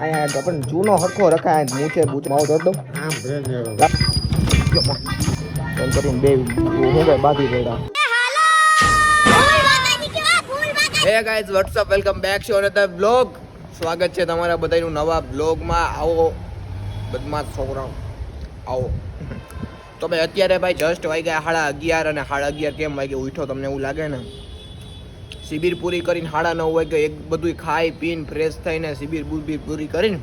અહીંયા પણ જૂનો હરખો રખાય મૂછે બૂચ માવો ધર દઉં એમ કરીને બે હું ભાઈ બાકી પડ્યા hey guys what's up welcome back અને અનધર બ્લોગ સ્વાગત છે તમારા બધાનું નવા બ્લોગમાં આવો, બદમાશ છોકરાઓ. આવો. તો ભાઈ, અત્યારે ભાઈ જસ્ટ વાગ્યા સાડા અગિયાર અને સાડા અગિયાર કેમ વાગે ઉઠો તમને એવું લાગે ને? શિબિર પૂરી કરીને સાડા નવ વાગે એક બધું ખાઈ, પીને ફ્રેશ થઈને શિબિર બુબિર પૂરી કરીને,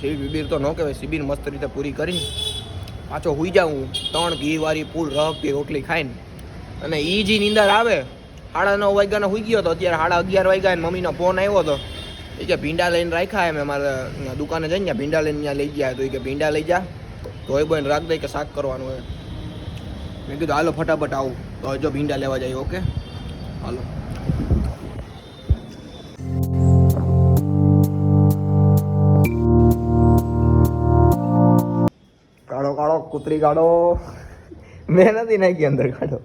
શિબિર બિબિર તો ન કહેવાય, શિબિર મસ્ત રીતે પૂરી કરીને પાછો હુઈ જાઉં ત્રણ ઘીવાળી ફૂલ રફતી રોટલી ખાઈને. અને એ જે નીંદર આવે, સાડા નવ વાગ્યાનો હુઈ ગયો તો અત્યારે સાડા અગિયાર વાગ્યા અને મમ્મીનો ફોન આવ્યો હતો એ કે ભીંડા લઈને રાખ્યા એમ અમારે દુકાને જઈને ભીંડા લઈને ત્યાં લઈ ગયા તો એ કે ભીંડા લઈ જા. ધોઈ બોઈને રાખ દે કે શાક કરવાનું હોય. મેં કીધું, હાલો, ફટાફટ આવું. તો જો ભીંડા લેવા જાય ઓકે હાલો. કાળો કાળો કૂતરી કાઢો મેં નથી નાખી અંદર કાઢો.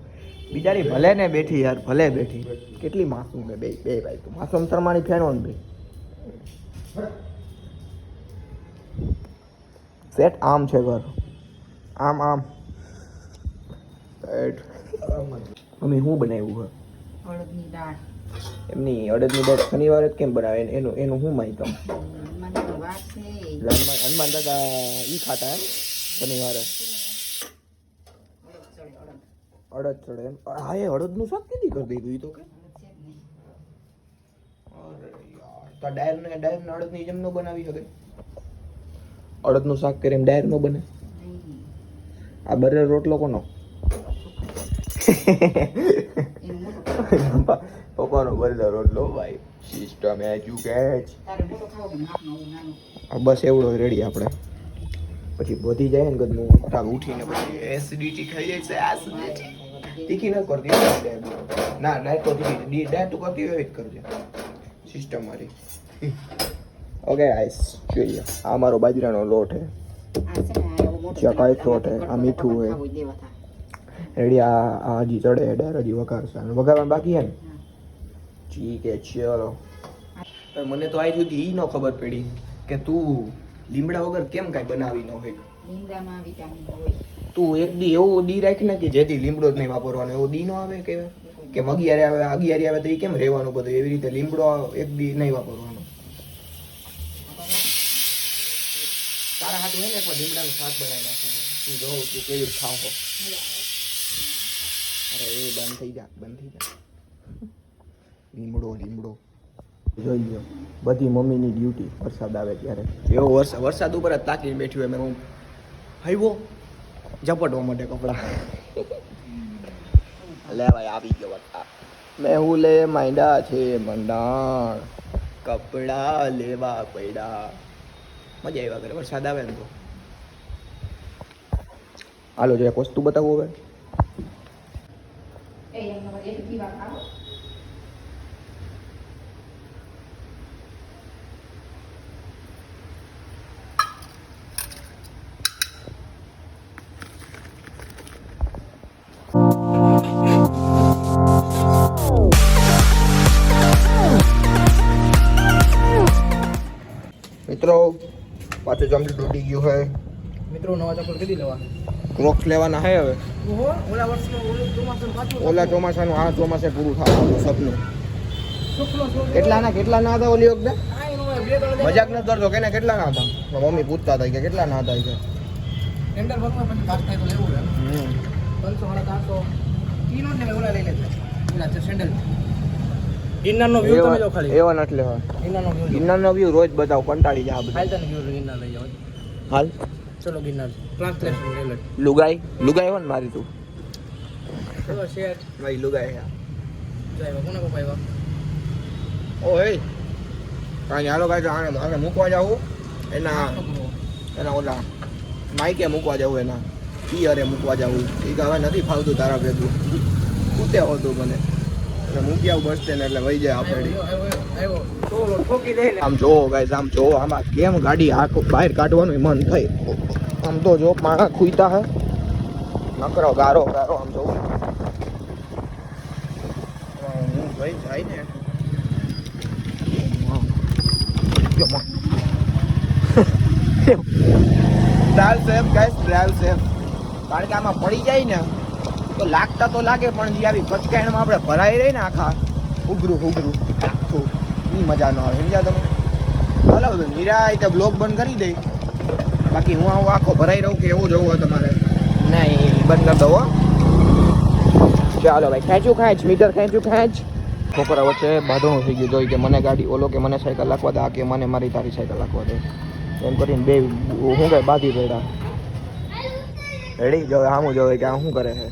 બિચારી ભલે ને બેઠી યાર ભલે બેઠી. કેટલી માસૂમ બે બે ભાઈ તું. માસૂમ શર્માની ફેન હોન ભાઈ સેટ આમ છે ઘર. આમ આમ. મમ્મી શું બનાવ્યું છે અડદની દાળ. એમની અડદની દાળ શનિવારે જ કેમ બનાવે? એનું- એનું શું માહિતી હનુમાન હનુમાન દાદા ઈ ખાતા એમ? શનિવારે? અડદ ચડે એમ? હા એ અડદનું શાક કીધી કરી દીધું એ તો? કે તો ડાયર ને ડાયર અડદની જેમ નો બનાવી શકે? અડદનું શાક કરે એમ ડાયર નો બને? આ બરે રોટલો કોનો? પપ્પાનો બદલો રોટલો ભાઈ. સિસ્ટમ એજ્યુકેટ બસ એવડો રેડી આપણે. પછી વધી જાય ને ગદનું તાર ઉઠીને પછી એસિડિટી ખાઈ જાય છે એસિડિટી તીખી ન કરતી ના ડાયટ તો તીખી ડાયટ તો કરતી હોય એવી જ કરજે. સિસ્ટમ મારી. ઓકે આઈસ જોઈએ. આ મારો બાજરાનો લોટ છે. ચકાઈ ફ્રોટ છે આ મીઠું. હોય. રેડી આ આ હજી ચડે ડાયર હજી વઘારશે. અને વઘારવાનું બાકી હે ને? ઠીક હે ચલો. મને તો આજ સુધી ઈ ન ખબર પડી કે તું લીમડા વગર કેમ કાંઈ બનાવી ન હોય. લીમડામાં વિટામિન હોય. તું એક દી એવો દી રાખ ને કે જેથી લીમડો જ નહીં વાપરવાનો. એવો દી નો આવે કે કે અગિયારે આવે અગિયારે આવે તો એ કેમ રહેવાનું બધું? એવી રીતે લીમડો એક દી નહીં વાપરવાનો. તારા હાથ હે ને પણ લીમડાનું શાક બનાવી નાખવું તું જોઉં તું કેવી રીતે ખાવ. છો. એ બંધ થઈ જા બંધ થઈ જા. લીમડો લીમડો. જોઈ લો બધી મમ્મીની ડ્યુટી વરસાદ આવે ત્યારે. એવો વરસાદ વરસાદ ઉપર જ તાકીને બેઠી હોય મેં હું હૈવો ઝપટવા માટે કપડા. લે ભાઈ આવી ગયો બતા મેં હું લે માંડા છે મંડાણ. કપડા લેવા પડ્યા. મજા આવ્યા કરે વરસાદ આવે ને તો. હાલો જો એક વસ્તુ બતાવું હવે. એ એમનો એક દીવા ખાવો મિત્રો પાછું જમડી તૂટી ગયું હોય મિત્રો નવા ચપ્પલ કદી લેવા ક્રોક્સ લેવાના હે હવે. ઓલા ચોમાસાનું આ ચોમાસે પૂરું થવાનું સપનું. કેટલાના કેટલાના હતા ઓલી વખતે? મજાક ન કરતો કે કેટલાના હતા? મમ્મી પૂછતા હતા કે કેટલાના હતા કે. ટેન્ડર ભરવા પછી ઘાટ થાય તો લેવું એમ. ત્રણસો સાડા ચારસો ઈ નો જ લેવાય, ઓલા લઈ લેતા ઓલા છે સેન્ડલ. વ્યૂ તમે જો ખાલી. એવા નથી લેવા. ગિરનારનો વ્યૂ રોજ બતાવ કંટાળી જાય આ બધું. હાલ. ચલો ગિરનાર. ટ્રાન્સલેશન લઈ લે લુગાઈ? લુગાઈ હોય ને મારી તું. ચલો શેર ભાઈ લુગાઈ હા જાય કોને કો ભાઈ ઓ હે કાંઈ હાલો કાંઈ આને આને મૂકવા જાવું એના એના ઓલા માઈકે મૂકવા જાવું એના. પિયરે મૂકવા જાવ એ કે હવે નથી ફાવતું તારા ભેગું. કૂતે હોતું મને. મૂકી આવું બસ સ્ટેન્ડ એટલે વહી જાય આપણે. આમ જોવો ગાઈઝ આમ જોવો આમાં કેમ ગાડી આખો બહાર કાઢવાનું મન થઈ આમ તો જો માણા ખુઈતા હે. નકરો ગારો ગારો આમ જોવો હું ભાઈ જાય ને. જો. Trial safe guys safe. કારણ કે આમાં પડી જાય ને તો લાગતા તો લાગે પણ જે આવી પચકાયણમાં આપણે ભરાઈ રહી ને આખા ઉઘરું ઉઘરું આખું એ મજા ન આવે સમજ્યા તમે? ભલે બધું નિરાય બ્લોગ બંધ કરી દઈ બાકી હું આવું આખો ભરાઈ રહું કે એવું જવું હોય તમારે? નહીં બંધ કરી દો ચાલો ભાઈ ખેંચું ખેંચ મીટર ખેંચું ખેંચ. છોકરા વચ્ચે બાંધણું થઈ ગયું જોઈ કે મને ગાડી ઓલો કે મને સાયકલ લાખવા દે આ કે મને મારી તારી સાયકલ લાખવા દે. એમ કરીને બે હું કઈ બાંધી પડ્યા? રેડી જો આમ જોવે કે આ શું કરે છે?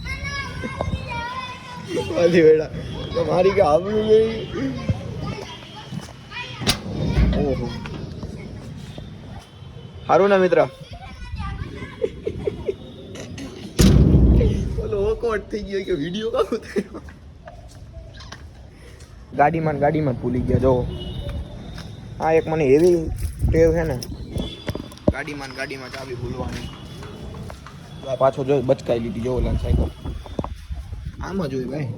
સારું ને મિત્ર? ઓલો થઈ ગયો કે વીડિયો કાકો થયો ગાડીમાં ગાડીમાં ભૂલી ગયા, જો. આ એક મને એવી ટેવ છે ને. ગાડીમાં ગાડીમાં ચાવી ભૂલવાની. પાછો જો બચકાઈ લીધી, જો ઓલા સાયકલ. આમાં જોઈએ ભાઈ.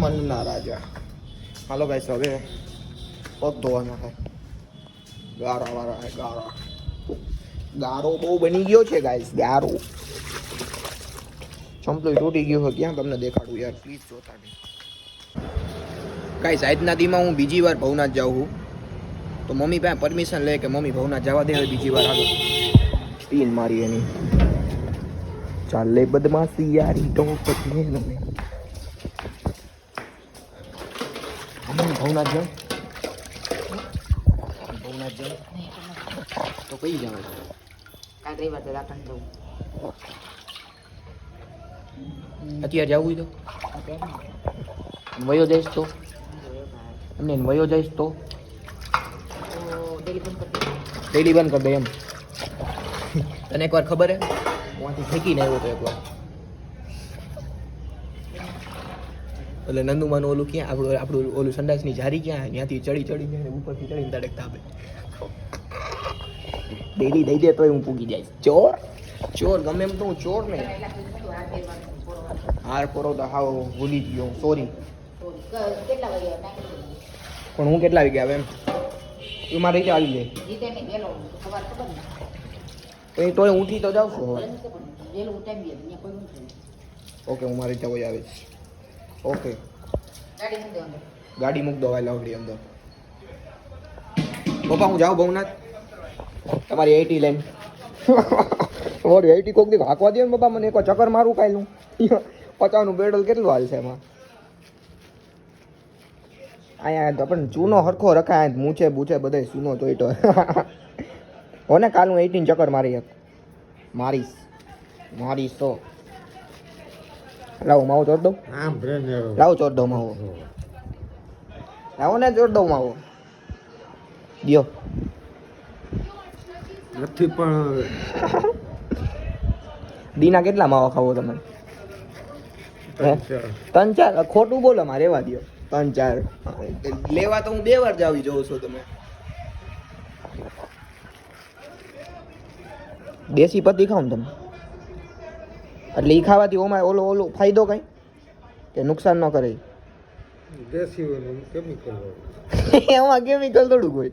મનના રાજા હાલો ભાઈ હવે પગ ધોવાના થાય ગારા વાળા ગારા. ગારો બહુ બની ગયો છે ગાઈસ ગારો. ચંપલો તૂટી ગયો હોય ક્યાં તમને દેખાડું યાર? પ્લીઝ જોતા નહીં. ગાઈસ આજના દીમાં હું બીજી વાર ભવનાથ જાઉં છું. તો મમ્મી પાસે પરમિશન લે કે મમ્મી ભવનાથ જવા દે, હવે બીજી વાર આગળ સ્પીન મારી એની. ચાલે બદમાશી યારી તો તમે હમણાં ભવનાથ જાઉં? ભવનાથ જાઉં? તો કઈ જવાનું કાલ રવિવાર તો રાખણ જવું અત્યારે જવું તો? વયો જઈશ તો? એમને વયો જઈશ તો? ડેલી બંધ કરી દે એમ. તને એકવાર ખબર હે? ત્યાંથી ફેંકીને આવ્યો તો એકવાર એટલે નંદુમાનું ઓલું ક્યાં? આપણું આપણું ઓલું સંડાસની જારી ક્યાં? ત્યાંથી ચડી ચડીને એને ઉપરથી ચડીને તડક તાપે ડેલી દઈ દે તોય હું પૂગી જાય. ચોર? ચોર ગમે એમ તો હું ચોર ને હાર કરો તો હાવ ભૂલી ગયો સોરી પણ હું કેટલા વાગે આવે એમ? એ મારે રીતે આવી જાય. એ તોય ઉઠી તો જાઉં છું હવે. તો ઓકે હું મારી ત્યાં આવીશ ઓકે. ગાડી મૂકી દો વાય લાવડી અંદર. પપ્પા હું જાઉં ભવનાથ? તમારી એટી લઈને. તમારી એટી કોક દી હાંકવા દે ને પપ્પા મને એક ચક્કર મારું કાયલું. પચાવનું પેટ્રોલ કેટલું હાલશે એમાં? અહીંયા તો પણ ચૂનો હરખો રખાય મૂછે બૂછે બધે ચૂનો ચોઈટો હો ને કાલ હું એટીન ચક્કર મારી હતી. મારીશ મારીશ તો લાવો માવો ચોર દઉં? લાવો ચોર દઉં માવો. લાવો ને ચોર દઉં માવો. દિયો. નથી પણ દીના કેટલા માવા ખાવો તમે? ત્રણ ચાર. ખોટું બોલો મારે રેવા દ્યો. ત્રણ ચાર. લેવા તો હું બે વાર જાવી જોઉં છું તમે. દેશી પતિ ખાવ ને તમે એટલે એ ખાવાથી ઓમાં ઓલો ઓલો ફાયદો કઈ? કે નુકસાન ન કરે દેશી હોય કેમિકલ હોય. એમાં કેમિકલ થોડુંક હોય.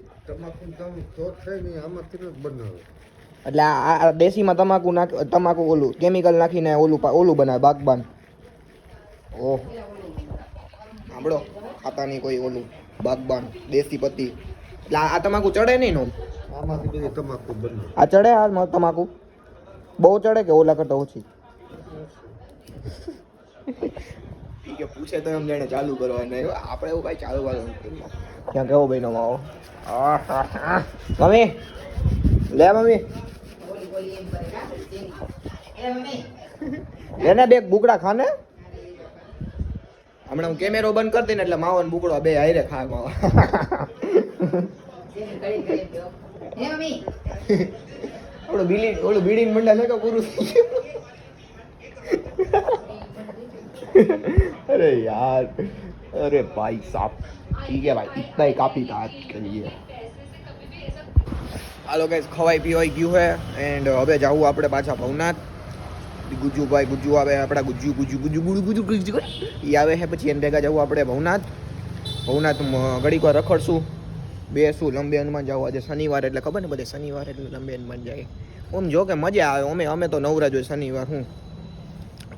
એટલે આ દેશીમાં તમાકુ નાખ તમાકુ ઓલું કેમિકલ નાખીને ઓલું ઓલું બનાવે બાગબાન. ઓહ. સાંભળો ખાતાની કોઈ ઓલું બાગબાન દેશી પત્તી એટલે આ તમાકુ ચડે નહીં નો આમાંથી બધી તમાકુ આ ચડે આ તમાકુ? બહુ ચડે કે ઓલા કરતા ઓછી? ઠીક છે પૂછે તો એમ જાણે ચાલુ કરવાના આપણે એવું ભાઈ ચાલુ કરવાનું ક્યાં કેવો ભાઈનો માવો? આહાહા. મમ્મી. લે ના મમ્મી એને બે બુકડા ખાને? હમણાં હું કેમેરો બંધ કરી દઈને એટલે માવો ને બુકડો બે હારે ખા માવા તેની ઘડી ઘડી એમ કહો. હે મમ્મી ઓલું બીડી ઓલું બીડીનું મંડા છે કે પૂરું થઈ ગયું अरे यार अरे भाई साहब ठीक है भाई इतना ही काफी था आज के लिए હાલો ગાઈસ ખવાઈ પીવાઈ ગયું હે એન્ડ હવે જાવું આપણે પાછા ભવનાથ ગુજ્જુભાઈ ગુજુ આવે, આપણા ગુજુ ગુજુ ગુજુ ગુજુ ગુજુ ગુજ્જુ એ આવે છે પછી એને ભેગા જવું આપણે ભવનાથ. ભવનાથ ઘડીક વાર રખડશું. બેસું, લંબે હનુમાન જવું આજે શનિવાર એટલે ખબર ને બધે? શનિવાર એટલે લંબે હનુમાન જાય. ઓમ જો કે મજા આવે. અમે અમે તો નવરા જોઈએ શનિવાર, હું.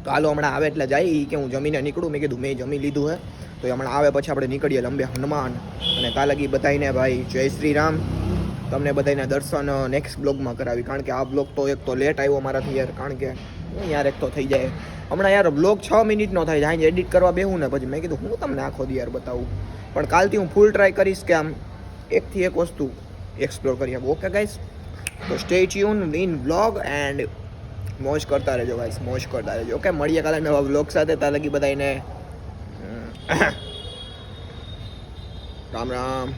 હાલો હમણાં આવે એટલે જાય. કે હું જમીને નીકળું. મેં કીધું, મેં જમી લીધું હે. તો એ હમણાં આવે પછી આપણે નીકળીએ લંબે હનુમાન. અને કાલગી લગી બધાઈને ભાઈ જય શ્રી રામ. તમને બધાને દર્શન નેક્સ્ટ બ્લોગમાં કરાવી. કારણ કે આ બ્લોગ તો એક તો લેટ આવ્યો મારાથી યાર. કારણ કે હું યાર એક તો થઈ જાય. હમણાં યાર બ્લોગ છ મિનિટનો થાય જાય એડિટ કરવા બેહું ને પછી મેં કીધું, હું તમને આખો દી યાર બતાવું. પણ કાલથી હું ફૂલ ટ્રાય કરીશ કે આમ એકથી એક વસ્તુ એક્સપ્લોર કરી આપું. ઓકે ગાઈસ તો stay tune in blog and મોજ કરતા રહેજો ગાઈસ મોજ કરતા રહેજો. ઓકે મળીએ કાલે નવા બ્લોગ સાથે. ત્યાં લગી બધાને રામ રામ.